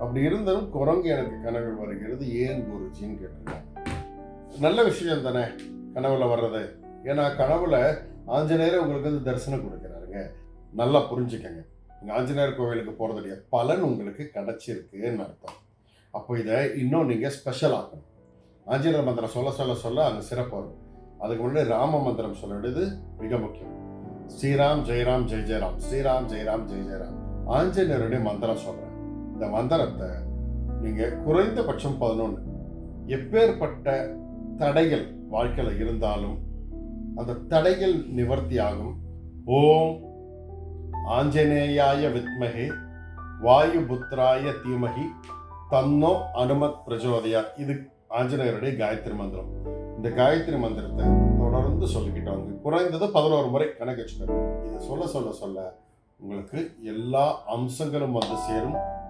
அப்படி இருந்தாலும் குரங்கு எனக்கு கனவில் வருகிறது. ஏன் குருஜின்னு கேட்டிருக்காங்க. நல்ல விஷயம் தானே கனவுல வர்றது. ஏன்னா கனவுல ஆஞ்சநேயர் உங்களுக்கு வந்து தரிசனம் கொடுக்குறாருங்க. நல்லா புரிஞ்சுக்கங்க. நீங்க ஆஞ்சநேயர் கோவிலுக்கு போறதுடைய பலன் உங்களுக்கு கிடைச்சிருக்குன்னு அர்த்தம். அப்போ இதை இன்னும் நீங்க ஸ்பெஷல் ஆக்கணும். ஆஞ்சநேயர் மந்திரம் சொல்ல சொல்ல சொல்ல அது சிறப்பு வரும். அதுக்கு முன்னாடி ராம மந்திரம் சொல்ல வேண்டியது மிக முக்கியம். ஸ்ரீராம் ஜெயராம் ஜெய் ஜெயராம். ஸ்ரீராம் ஜெயராம் ஜெய் ஜெயராம். ஆஞ்சநேயருடைய மந்திரம் சொல்கிறேன் இந்த மந்திரத்தை நீங்கள் குறைந்தபட்சம் பதினொன்று எப்பேற்பட்ட தடைகள் வாழ்க்கையில் இருந்தாலும் அந்த தடைகள் நிவர்த்தியாகும். ஓம் ஆஞ்சநேயாய வித்மகே வாயுபுத்ராய தீமகி தன்னோ அனுமத் பிரஜோதயா. இது ஆஞ்சநேயருடைய காயத்ரி மந்திரம். இந்த காயத்ரி மந்திரத்தை தொடர்ந்து சொல்லிக்கிட்டு வாங்க. குறைந்தது பதினோரு முறை கணக்கு வச்சுக்கோங்க. இதை சொல்ல சொல்ல சொல்ல உங்களுக்கு எல்லா அம்சங்களும் வந்து சேரும்.